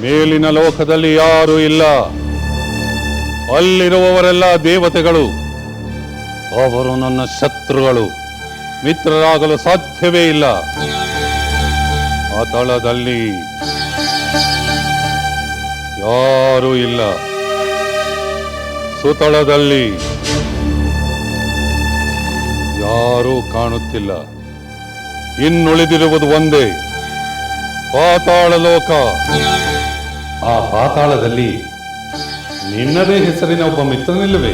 ಮೇಲಿನ ಲೋಕದಲ್ಲಿ ಯಾರೂ ಇಲ್ಲ. ಅಲ್ಲಿರುವವರೆಲ್ಲ ದೇವತೆಗಳು. ಅವರು ನನ್ನ ಶತ್ರುಗಳು. ಮಿತ್ರರಾಗಲು ಸಾಧ್ಯವೇ ಇಲ್ಲ. ಆ ತಳದಲ್ಲಿ ಯಾರೂ ಇಲ್ಲ. ಸುತಳದಲ್ಲಿ ಯಾರೂ ಕಾಣುತ್ತಿಲ್ಲ. ಇನ್ನುಳಿದಿರುವುದು ಒಂದೇ. ಪಾತಾಳ ಲೋಕ ಆ ಪಾತಾಳದಲ್ಲಿ ನಿನ್ನದೇ ಹೆಸರಿನ ಒಬ್ಬ ಮಿತ್ರನಿಲ್ಲವೆ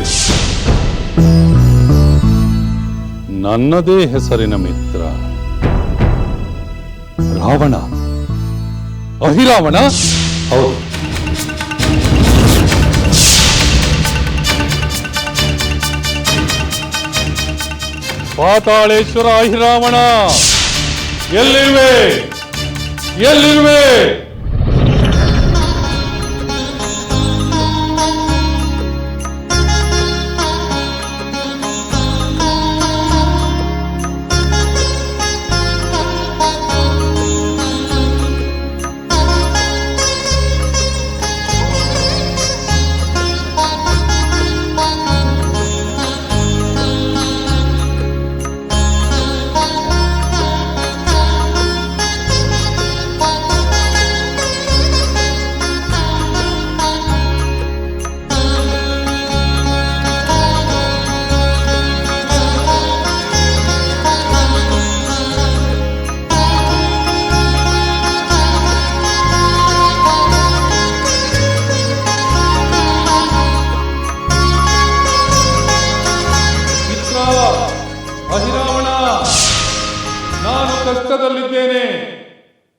ನನ್ನದೇ ಹೆಸರಿನ ಮಿತ್ರ. ರಾವಣ. ಅಹಿರಾವಣ? ಹೌದು. ಪಾತಾಳೇಶ್ವರ ಅಹಿರಾವಣ. ಎಲ್ಲಿರುವೆ ಎಲ್ಲಿರುವೆ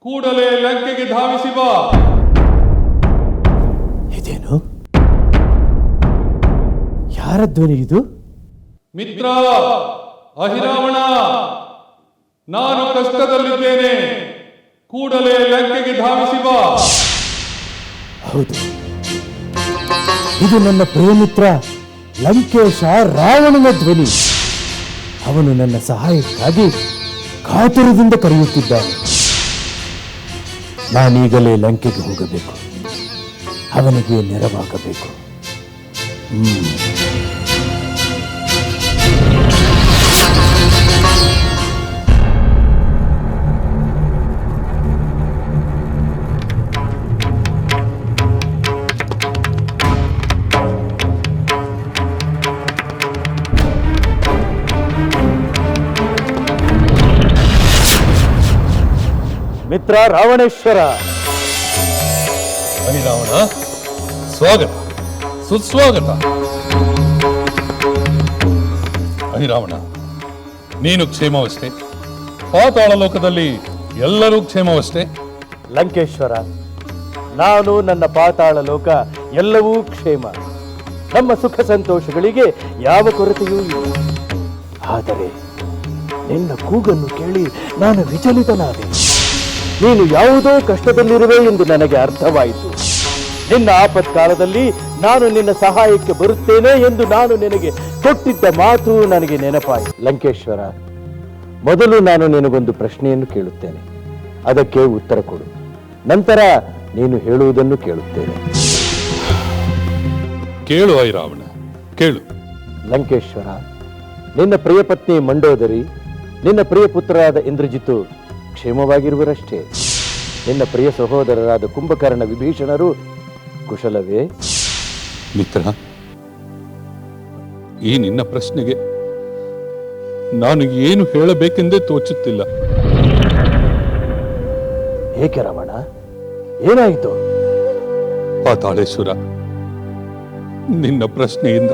ಕೂಡಲೇ ಲಂಕೆಗೆ ಧಾವಿಸಿ ಬಾ. ಇದೇನು? ಯಾರ ಧ್ವನಿ ಇದು? ಮಿತ್ರ ಅಹಿರಾವಣ ನಾನು ಕಷ್ಟದಲ್ಲಿದ್ದೇನೆ. ಕೂಡಲೇ ಲಂಕೆಗೆ ಧಾವಿಸಿ ಬಾ. ಹೌದು. ಇದು ನನ್ನ ಪ್ರಿಯಮಿತ್ರ ಲಂಕೇಶ ರಾವಣನ ಧ್ವನಿ. ಅವನು ನನ್ನ ಸಹಾಯಕ್ಕಾಗಿ ಕಾತುರದಿಂದ ಕರೆಯುತ್ತಿದ್ದಾನೆ. ನಾನೀಗಲೇ ಲಂಕೆಗೆ ಹೋಗಬೇಕು. ಅವನಿಗೆ ನೆರವಾಗಬೇಕು. ಮಿತ್ರ ರಾವಣೇಶ್ವರ. ಅಹಿರಾವಣ ಸ್ವಾಗತ. ಸುಸ್ವಾಗತ. ಅಹಿರಾವಣ ನೀನು ಕ್ಷೇಮವಷ್ಟೇ. ಪಾತಾಳ ಲೋಕದಲ್ಲಿ ಎಲ್ಲರೂ ಕ್ಷೇಮವಷ್ಟೇ. ಲಂಕೇಶ್ವರ ನಾನು ನನ್ನ ಪಾತಾಳ ಲೋಕ ಎಲ್ಲವೂ ಕ್ಷೇಮ. ನಮ್ಮ ಸುಖ ಸಂತೋಷಗಳಿಗೆ ಯಾವ ಕೊರತೆಯೂ ಇಲ್ಲ. ಆದರೆ ನಿನ್ನ ಕೂಗನ್ನು ಕೇಳಿ ನಾನು ವಿಚಲಿತನಾದೆ. ನೀನು ಯಾವುದೋ ಕಷ್ಟದಲ್ಲಿರುವೆ ಎಂದು ನನಗೆ ಅರ್ಥವಾಯಿತು. ನಿನ್ನ ಆಪತ್ಕಾಲದಲ್ಲಿ ನಾನು ನಿನ್ನ ಸಹಾಯಕ್ಕೆ ಬರುತ್ತೇನೆ ಎಂದು ನಾನು ನಿನಗೆ ಕೊಟ್ಟಿದ್ದ ಮಾತು ನನಗೆ ನೆನಪಾಯಿತು. ಲಂಕೇಶ್ವರ ಮೊದಲು ನಾನು ನಿನಗೊಂದು ಪ್ರಶ್ನೆಯನ್ನು ಕೇಳುತ್ತೇನೆ. ಅದಕ್ಕೆ ಉತ್ತರ ಕೊಡು. ನಂತರ ನೀನು ಹೇಳುವುದನ್ನು ಕೇಳುತ್ತೇನೆ. ಕೇಳು ಐರಾವಣ ಕೇಳು. ಲಂಕೇಶ್ವರ ನಿನ್ನ ಪ್ರಿಯ ಪತ್ನಿ ಮಂಡೋದರಿ ನಿನ್ನ ಪ್ರಿಯ ಪುತ್ರರಾದ ಇಂದ್ರಜಿತು ಕ್ಷೇಮವಾಗಿರುವರಷ್ಟೇ. ನಿನ್ನ ಪ್ರಿಯ ಸಹೋದರರಾದ ಕುಂಭಕರ್ಣ ವಿಭೀಷಣರು ಕುಶಲವೇ? ಮಿತ್ರ ಈ ನಿನ್ನ ಪ್ರಶ್ನೆಗೆ ನಾನು ಏನು ಹೇಳಬೇಕೆಂದೇ ತೋಚುತ್ತಿಲ್ಲ. ಏಕೆ ರಮಣ? ಏನಾಯಿತು? ಪಾತಾಳೇಶ್ವರ ನಿನ್ನ ಪ್ರಶ್ನೆಯಿಂದ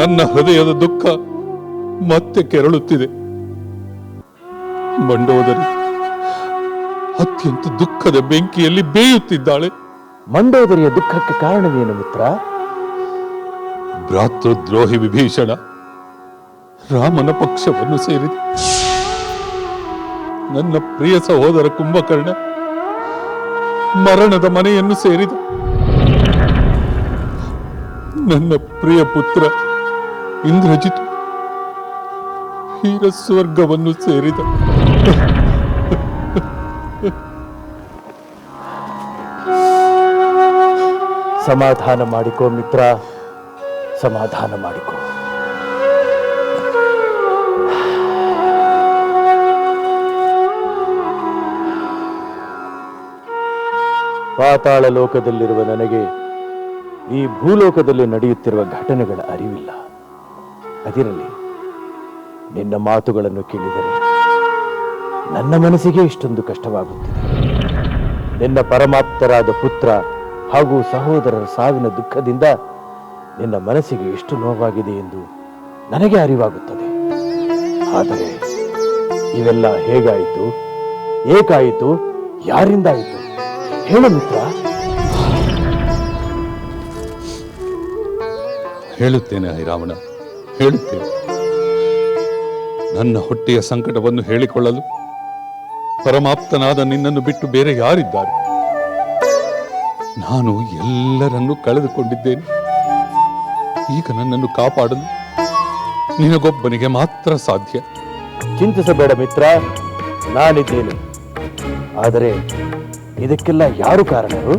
ನನ್ನ ಹೃದಯದ ದುಃಖ ಮತ್ತೆ ಕೆರಳುತ್ತಿದೆ. ಮಂಡೋದರಿ. ಅತ್ಯಂತ ದುಃಖದ ಬೆಂಕಿಯಲ್ಲಿ ಬೇಯುತ್ತಿದ್ದಾಳೆ. ಮಂಡೋದರಿಯ ದುಃಖಕ್ಕೆ ಕಾರಣವೇನು ಮಿತ್ರ? ಭ್ರಾತೃದ್ರೋಹಿ ವಿಭೀಷಣ ರಾಮನ ಪಕ್ಷವನ್ನು ಸೇರಿದೆ. ನನ್ನ ಪ್ರಿಯ ಸಹೋದರ ಕುಂಭಕರ್ಣ ಮರಣದ ಮನೆಯನ್ನು ಸೇರಿದ. ನನ್ನ ಪ್ರಿಯ ಪುತ್ರ ಇಂದ್ರಜಿತ್ ಹೀರ ಸ್ವರ್ಗವನ್ನು ಸೇರಿದ. ಸಮಾಧಾನ ಮಾಡಿಕೋ ಮಿತ್ರ, ಸಮಾಧಾನ ಮಾಡಿಕೋ. ಪಾತಾಳ ಲೋಕದಲ್ಲಿರುವ ನನಗೆ ಈ ಭೂಲೋಕದಲ್ಲಿ ನಡೆಯುತ್ತಿರುವ ಘಟನೆಗಳ ಅರಿವಿಲ್ಲ. ಅದಿರಲಿ. ನಿನ್ನ ಮಾತುಗಳನ್ನು ಕೇಳಿದರೆ ನನ್ನ ಮನಸ್ಸಿಗೆ ಇಷ್ಟೊಂದು ಕಷ್ಟವಾಗುತ್ತಿದೆ. ನಿನ್ನ ಪರಮಾಪ್ತರಾದ ಪುತ್ರ ಹಾಗೂ ಸಹೋದರರ ಸಾವಿನ ದುಃಖದಿಂದ ನಿನ್ನ ಮನಸ್ಸಿಗೆ ಎಷ್ಟು ನೋವಾಗಿದೆ ಎಂದು ನನಗೆ ಅರಿವಾಗುತ್ತದೆ. ಆದರೆ ಇವೆಲ್ಲ ಹೇಗಾಯಿತು? ಏಕಾಯಿತು? ಯಾರಿಂದಾಯಿತು? ಹೇಳು ಮಿತ್ರ. ಹೇಳುತ್ತೇನೆ ಹೈರಾವಣ ಹೇಳುತ್ತೇನೆ. ನನ್ನ ಹೊಟ್ಟೆಯ ಸಂಕಟವನ್ನು ಹೇಳಿಕೊಳ್ಳಲು ಪರಮಾಪ್ತನಾದ ನಿನ್ನನ್ನು ಬಿಟ್ಟು ಬೇರೆ ಯಾರಿದ್ದಾರೆ? ನಾನು ಎಲ್ಲರನ್ನೂ ಕಳೆದುಕೊಂಡಿದ್ದೇನೆ. ಈಗ ನನ್ನನ್ನು ಕಾಪಾಡಲು ನಿನಗೊಬ್ಬನಿಗೆ ಮಾತ್ರ ಸಾಧ್ಯ. ಚಿಂತಿಸಬೇಡ ಮಿತ್ರ, ನಾನಿದ್ದೇನೆ. ಆದರೆ ಇದಕ್ಕೆಲ್ಲ ಯಾರು ಕಾರಣರು?